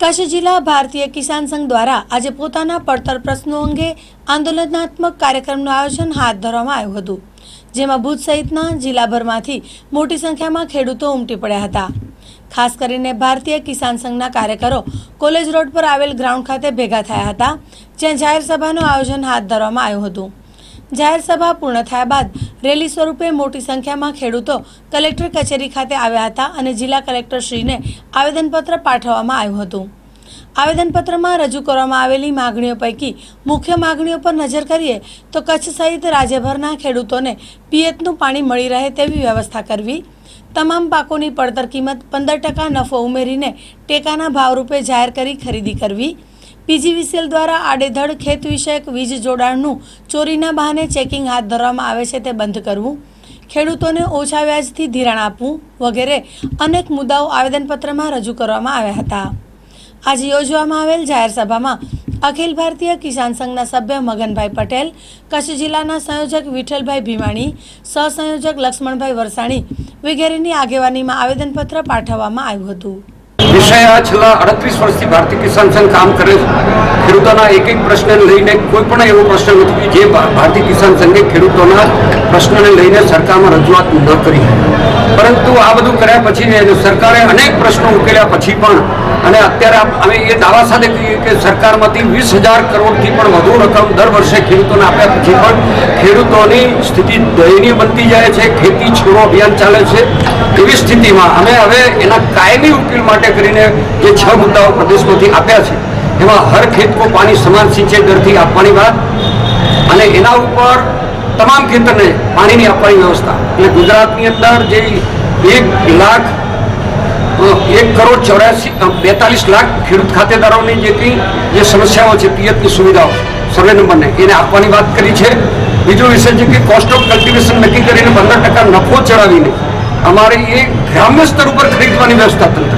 કચ્છ જિલ્લા ભારતીય કિસાન સંઘ દ્વારા આજે પોતાના પડતર પ્રશ્નો અંગે આંદોલનાત્મક કાર્યક્રમનું આયોજન હાથ ધરવામાં આવ્યું હતું, જેમાં ભુજ સહિતના જિલ્લાભરમાંથી મોટી સંખ્યામાં ખેડૂતો ઉમટી પડ્યા હતા. ખાસ કરીને ભારતીય કિસાન સંઘના કાર્યકરો કોલેજ રોડ પર આવેલ ગ્રાઉન્ડ ખાતે ભેગા થયા હતા, જ્યાં જાહેર સભાનું આયોજન હાથ ધરવામાં આવ્યું હતું. જાહેર સભા પૂર્ણ થયા બાદ રેલી સ્વરૂપે મોટી સંખ્યામાં ખેડૂતો કલેક્ટર કચેરી ખાતે આવ્યા હતા અને જિલ્લા કલેક્ટરશ્રીને આવેદનપત્ર પાઠવવામાં આવ્યું હતું. આવેદનપત્રમાં રજૂ કરવામાં આવેલી માગણીઓ પૈકી મુખ્ય માગણીઓ પર નજર કરીએ તો કચ્છ સહિત રાજ્યભરના ખેડૂતોને પિયતનું પાણી મળી રહે તેવી વ્યવસ્થા કરવી, તમામ પાકોની પડતર કિંમત પંદર ટકા નફો ઉમેરીને ટેકાના ભાવરૂપે જાહેર કરી ખરીદી કરવી પીજીવીસીએલ દ્વારા આડેધડ ખેત વિષયક વીજ જોડાણનું ચોરીના બહાને ચેકિંગ હાથ ધરવામાં આવે છે તે બંધ કરવું, ખેડૂતોને ઓછા વ્યાજથી ધિરાણ આપવું વગેરે અનેક મુદ્દાઓ આવેદનપત્રમાં રજૂ કરવામાં આવ્યા હતા. આજે યોજવામાં આવેલ જાહેર સભામાં અખિલ ભારતીય કિસાન સંઘના સભ્ય મગનભાઈ પટેલ, કચ્છ જિલ્લાના સંયોજક વિઠ્ઠલભાઈ ભીમાણી, સહસંયોજક લક્ષ્મણભાઈ વરસાણી વગેરેની આગેવાનીમાં આવેદનપત્ર પાઠવવામાં આવ્યું હતું. વિષય આ છેલ્લા અડત્રીસ વર્ષથી ભારતીય કિસાન સંઘ કામ કરે છે. ખેડૂતોના એક એક પ્રશ્નને લઈને કોઈ પણ એવો પ્રશ્ન નથી જે ભારતીય કિસાન સંઘે ખેડૂતોના પ્રશ્નને લઈને સરકારમાં રજૂઆત ન કરી પરંતુ આ બધું કર્યા પછી સરકારે અનેક પ્રશ્નો ઉકેલ્યા પછી પણ, અને અત્યારે અમે એ દાવા સાથે કહીએ કે સરકારમાંથી વીસ હજાર કરોડથી પણ વધુ રકમ દર વર્ષે ખેડૂતોને આપ્યા પછી પણ ખેડૂતોની સ્થિતિ દયનીય બનતી જાય છે, ખેતી છોડો અભિયાન ચાલે છે. એવી સ્થિતિમાં અમે હવે એના કાયમી ઉકેલ માટે કરીને જે છ મુદ્દાઓ પ્રદેશમાંથી આપ્યા છે, એમાં હર ખેતકો પાણી સમાન સિંચાઈ દરથી આપવાની વાત, અને એના ઉપર તમામ ખેતરને પાણીની આપવાની વ્યવસ્થા. એટલે ગુજરાતની અંદર જે એક લાખ એક કરોડ ચોર્યાસી બેતાલીસ લાખ ખેડૂત ખાતેદારોની જે કંઈ, જે સમસ્યાઓ છે, પિયતની સુવિધાઓ સર્વે નંબરને એને આપવાની વાત કરી છે. બીજો વિષય છે કે કોસ્ટ ઓફ કલ્ટિવેશન નક્કી કરીને પંદર ટકા નફો ચડાવીને અમારે એ ગ્રામ્ય સ્તર ઉપર ખરીદવાની વ્યવસ્થા તંત્ર.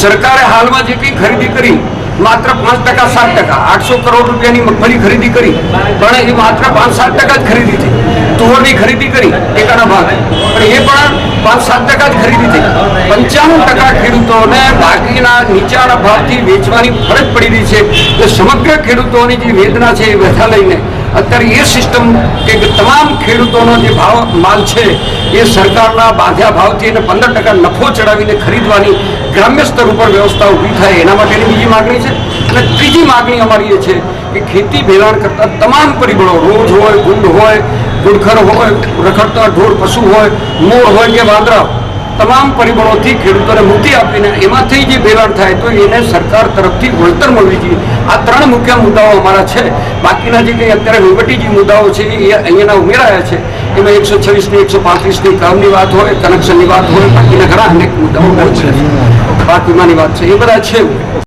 સરકારે હાલમાં જે કંઈ ખરીદી કરી માત્ર પાંચ ટકા, સાત ટકા, આઠસો કરોડ રૂપિયાની મગફળી ખરીદી કરી, પણ એ માત્ર પાંચ, સાત ટકા જ ખરીદી થઈ. તુવરની ખરીદી કરી ટેકાના ભાગ. પણ એ પણ પાંચ, સાત ટકા જ ખરીદી થઈ. પંચાણું ટકા ખેડૂતોને બાકીના નીચાના ભાવથી વેચવાની ફરજ પડી રહી છે. તો સમગ્ર ખેડૂતોની જે વેદના છે એ વ્યથા લઈને અત્યારે એ સિસ્ટમ કે તમામ ખેડૂતોનો જે ભાવ માલ છે, એ સરકારના બાંધ્યા ભાવથી એને પંદર ટકા નફો ચડાવીને ખરીદવાની ગ્રામ્ય સ્તર ઉપર વ્યવસ્થા ઊભી થાય, એના માટેની બીજી માગણી છે. અને ત્રીજી માગણી અમારી એ છે કે ખેતી ભેલાણ કરતા તમામ પરિબળો, રોજ હોય, ગુંડ હોય, ગુડખર હોય, રખડતા ઢોર પશુ હોય, મોર હોય કે વાંદરા તમામ પરિબળોથી ખેડૂતોને મુક્તિ આપીને એમાંથી જે ભેલાણ થાય તો એને સરકાર તરફથી વળતર મળવી જોઈએ. આ ત્રણ મુખ્ય મુદ્દાઓ અમારા છે. બાકીના જે કંઈ અત્યારે વહીવટી જે મુદ્દાઓ છે એ અહીંયાના ઉમેરાયા છે. એમાં એકસો છવ્વીસની એકસો પાંત્રીસની કામની વાત હોય કનેક્શનની વાત હોય બાકીના ઘણા અનેક મુદ્દાઓ છે. બાકીમાંની વાત છે. એ બધા છે.